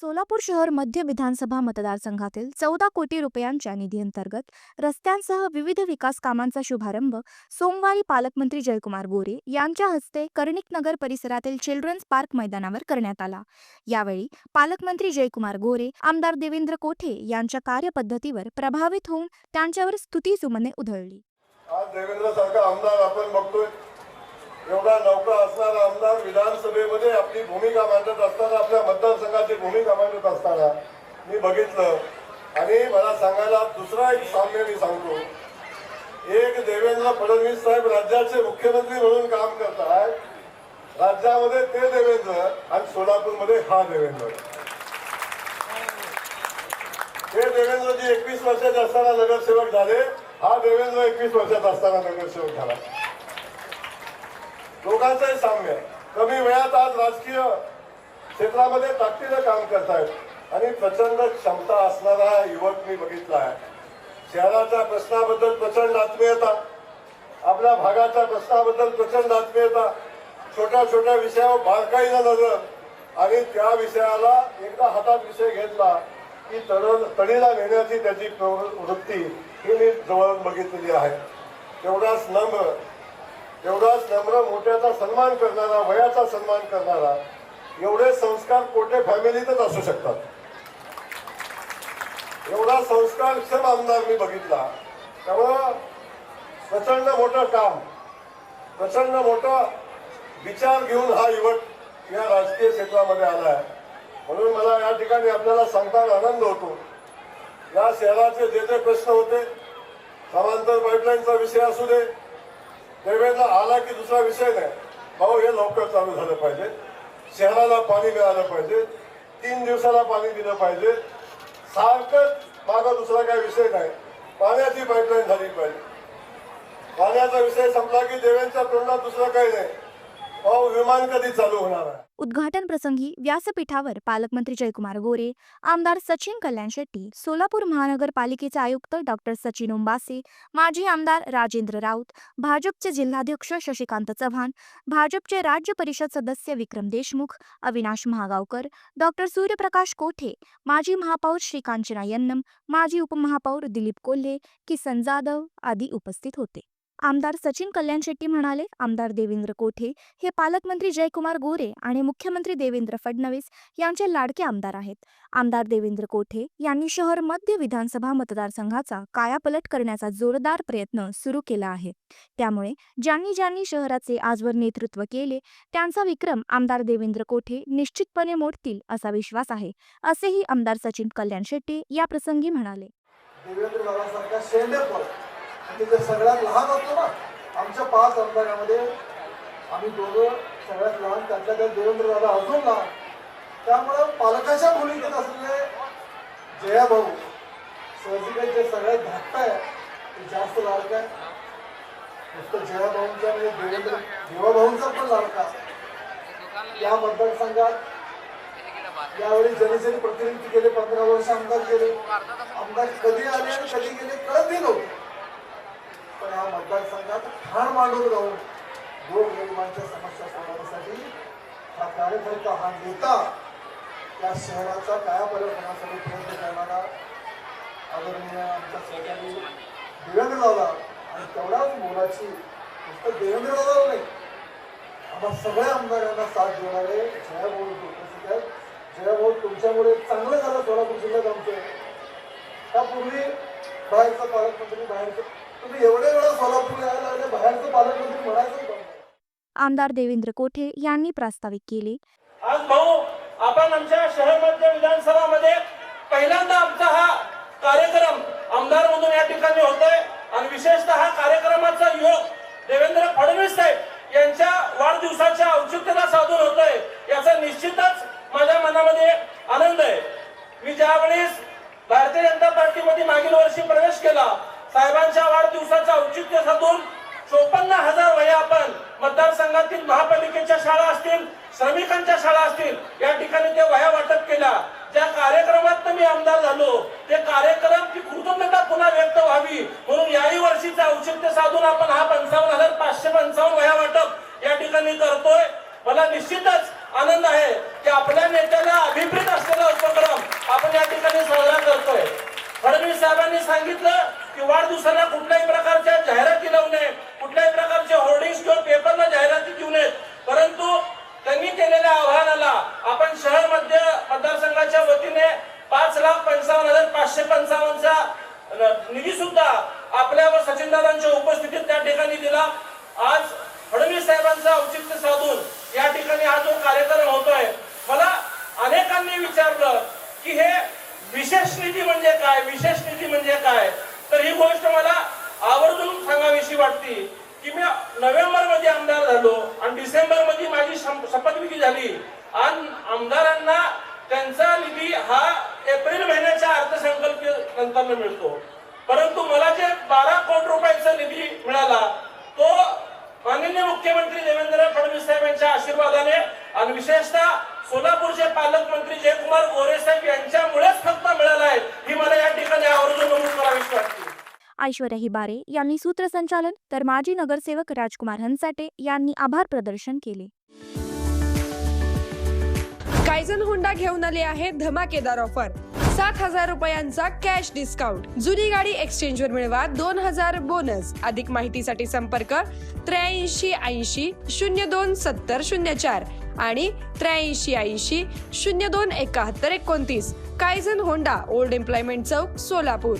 सोलापूर शहर मध्य विधानसभा मतदारसंघातील चौदा कोटी रुपयांच्या निधीअंतर्गत रस्त्यांसह विविध विकास कामांचा शुभारंभ सोमवारी पालकमंत्री जयकुमार गोरे यांच्या हस्ते कर्णिक नगर परिसरातील चिल्ड्रन्स पार्क मैदानावर करण्यात आला. यावेळी पालकमंत्री जयकुमार गोरे आमदार देवेंद्र कोठे यांच्या कार्यपद्धतीवर प्रभावित होऊन त्यांच्यावर स्तुतीसुमने उधळली. आज देवेंद्र सारखा आमदार आपण बघतोय. एवढा नौका असणारा आमदार विधानसभेमध्ये आपली भूमिका मांडत असताना आपल्या मतदारसंघाची भूमिका मांडत असताना मी बघितलं. आणि मला सांगायला दुसरा एक साम्य मी सांगतो. एक देवेंद्र फडणवीस साहेब राज्याचे मुख्यमंत्री म्हणून काम करतात राज्यामध्ये ते देवेंद्र आणि सोलापूरमध्ये हा देवेंद्र. ते देवेंद्रजी एकवीस वर्षाचे असताना नगरसेवक झाले हा देवेंद्र एकवीस वर्षाचा असताना नगरसेवक झाला. दोघांचंही साम्य. आहे. कमी वेळात आज राजकीय क्षेत्रामध्ये ताकदीनं काम करतायत. आणि प्रचंड क्षमता असणारा युवक मी बघितला आहे. शहराच्या प्रश्नाबद्दल प्रचंड आत्मीयता आपल्या भागाच्या प्रश्नाबद्दल प्रचंड आत्मीयता छोट्या छोट्या विषयावर बारकाईनं नजर. आणि त्या विषयाला एकदा हातात विषय घेतला की तड तडीला नेण्याची त्याची प्रवृत्ती ही मी जवळ बघितलेली आहे. तेवढाच नम्र एवढा नम्र मोठ्याचा सन्मान करणारा वयाचा सन्मान करणारा एवढे संस्कार कोठे फॅमिलीतच असू शकतात? एवढा संस्कारक्षम आमदार मी बघितला. त्यामुळं प्रचंड मोठं काम प्रचंड मोठा विचार घेऊन हा युवक या राजकीय क्षेत्रामध्ये आला आहे म्हणून मला या ठिकाणी आपल्याला सांगताना आनंद होतो. या शहराचे जे जे प्रश्न होते समांतर पाईपलाईनचा विषय असू दे देवेंद्र आला की दुसरा विषय नाही. भाऊ हे लवकर चालू झालं पाहिजे. शहराला पाणी मिळालं पाहिजे. तीन दिवसाला पाणी दिलं पाहिजे. सारखंच माझा दुसरा काही विषय नाही. पाण्याची पाईपलाईन झाली पाहिजे. पाण्याचा विषय संपला की देवेंच्या तोंडात दुसरं काही नाही. विमान कधी चालू होणार आहे? उद्घाटन प्रसंगी व्यासपीठावर पालकमंत्री जयकुमार गोरे आमदार सचिन कल्याण शेट्टी सोलापूर महानगरपालिकेचे आयुक्त डॉक्टर सचिन ओंबासे माजी आमदार राजेंद्र राऊत भाजपचे जिल्हाध्यक्ष शशिकांत चव्हाण भाजपचे राज्य परिषद सदस्य विक्रम देशमुख अविनाश महागावकर डॉक्टर सूर्यप्रकाश कोठे माजी महापौर श्रीकांचना यन्नम माजी उपमहापौर दिलीप कोल्हे किसन जाधव आदी उपस्थित होते. आमदार सचिन कल्याण शेट्टी म्हणाले आमदार देवेंद्र कोठे? हे पालकमंत्री जयकुमार गोरे आणि मुख्यमंत्री देवेंद्र फडणवीस यांचे लाडके आमदार आहेत. आमदार देवेंद्र कोठे यांनी शहर मध्य विधानसभा मतदारसंघाचा कायापलट करण्याचा जोरदार प्रयत्न सुरू केला आहे. त्यामुळे ज्यांनी ज्यांनी शहराचे आजवर नेतृत्व केले त्यांचा विक्रम आमदार देवेंद्र कोठे निश्चितपणे मोडतील असा विश्वास आहे असेही आमदार सचिन कल्याण शेट्टी या प्रसंगी म्हणाले. मी जर सगळ्यात लहान होतो ना. आमच्या पाच आमदारामध्ये आम्ही दोघं सगळ्यात लहान त्यातल्या त्यात देवेंद्र दादा अजून लहान. त्यामुळं पालकाच्या भूमिकेत असलेले जया भाऊ सहजिकच जे सगळ्यात धाकट आहे ते जास्त लाडका आहे. नुसतं जया भाऊंचा म्हणजे देवेंद्र देवा भाऊंचा पण लाडका. या मतदारसंघात यावेळी जनसेने प्रतिनिधित्व केले पंधरा वर्ष आमदार केले. आमदार कधी आले आणि कधी गेले कळत नव्हते. पण या मतदारसंघात ठाण मांडून जाऊन गोर गरिबांच्या समस्या सोडवण्यासाठी हा कार्यकर्ता हा नेता या शहराचा कायापालट होण्यासाठी प्रयत्न करणारा आदरणीय आमच्या सहकारी देवेंद्र दादा आणि तेवढ्याच मोलाची फक्त देवेंद्र दादा नाही आम्हा सगळ्या आमदारांना साथ देणारे जयाभाऊ उपस्थित आहेत. जयाभाऊ तुमच्यामुळे चांगलं झालं सोलापूर जिल्ह्यात आमचं. त्यापूर्वी बाहेरचं पालकमंत्री बाहेरचं तुम्ही एवढे वेळा सोलापूरला यायला लागले बाहेरचं पालकमंत्री म्हणायचं बंद. आमदार देवेंद्र कोठे यांनी प्रास्ताविक केले. आज भाऊ आपण आमच्या शहर मध्य विधानसभामध्ये पहिल्यांदा आमचा हा कार्यक्रम आमदार म्हणून या ठिकाणी होतोय आणि विशेषतः हा कार्यक्रमाचा योग देवेंद्र फडणवीस साहेब यांच्या वाढदिवसाच्या औचित्याला साधून होतोय. याचा निश्चितच माझ्या मनामध्ये आनंद आहे. मी ज्यावेळेस भारतीय जनता पार्टीमध्ये मागील वर्षी प्रवेश केला साहेबांच्या वाढदिवसाचं औचित्य साधून चोपन्न हजार वया आपण मतदारसंघातील महापालिकेच्या शाळा असतील श्रमिकांच्या शाळा असतील या ठिकाणी ते वह्या वाटप केल्या. ज्या कार्यक्रमात मी आमदार झालो ते कार्यक्रम ती कृतज्ञता पुन्हा व्यक्त व्हावी. म्हणून याही वर्षीचं औचित्य साधून आपण हा पंचावन्न हजार पाचशे पंचावन्न वया वाटप या ठिकाणी करतोय. मला निश्चितच आनंद आहे की आपल्या नेत्याला अभिप्रेत असलेला उपक्रम आपण या ठिकाणी साजरा करतोय. फडणवीस साहेबांनी सांगितलं की वाढदिवसाला कुठल्याही प्रकारच्या जाहिराती लावू नये कुठल्याही प्रकारचे होर्डिंग्स किंवा पेपरला जाहिराती देऊ नयेत. परंतु त्यांनी केलेल्या आव्हानाला आपण शहर मध्य मतदारसंघाच्या वतीने पाच लाख पंचावन्न हजार पाचशे पंचावन्नचा निधी सुद्धा आपल्या व सचिनदादांच्या उपस्थितीत त्या ठिकाणी दिला. आज फडणवीस साहेबांचं औचित्य साधून या ठिकाणी हा जो कार्यक्रम होतोय मला अनेकांनी विचारलं की हे विशेष निधी म्हणजे काय? विशेष निधी म्हणजे काय? गोष्ट मला आवर्जून सांगावीशी वाटते की मी नोव्हेंबरमध्ये आमदार झालो आणि डिसेंबरमध्ये माझी शपथविधी झाली. आणि आमदारांना त्यांचा निधी हा एप्रिल महिन्याच्या अर्थसंकल्प नंतर मिळतो. परंतु मला जे बारा कोटी रुपयाचा निधी मिळाला तो माननीय मुख्यमंत्री देवेंद्र फडणवीस साहेब यांच्या आशीर्वादाने आणि विशेषतः सोलापूरचे पालकमंत्री जयकुमार गोरे साहेब यांच्यामुळेच फक्त मिळाला आहे. ही मला या ठिकाणी आवर्जून नमूद करावीशी वाटते. ऐश्वर्या हिबारे यांनी सूत्रसंचालन तर माजी नगरसेवक राजकुमार हंसाटे यांनी आभार प्रदर्शन केले. कायझन होंडा घेऊन आले आहे धमाकेदार ऑफर. सात हजार रुपयांचा कॅश डिस्काउंट. जुनी गाडी एक्सचेंज वर मिळवा दोन हजार बोनस. अधिक माहितीसाठी संपर्क त्र्याऐंशी ऐंशी शून्य दोन सत्तर शून्य चार आणि त्र्याऐंशी ऐंशी शून्य दोन एकाहत्तर एकोणतीस. कायझन होंडा ओल्ड एम्प्लॉयमेंट चौक सोलापूर.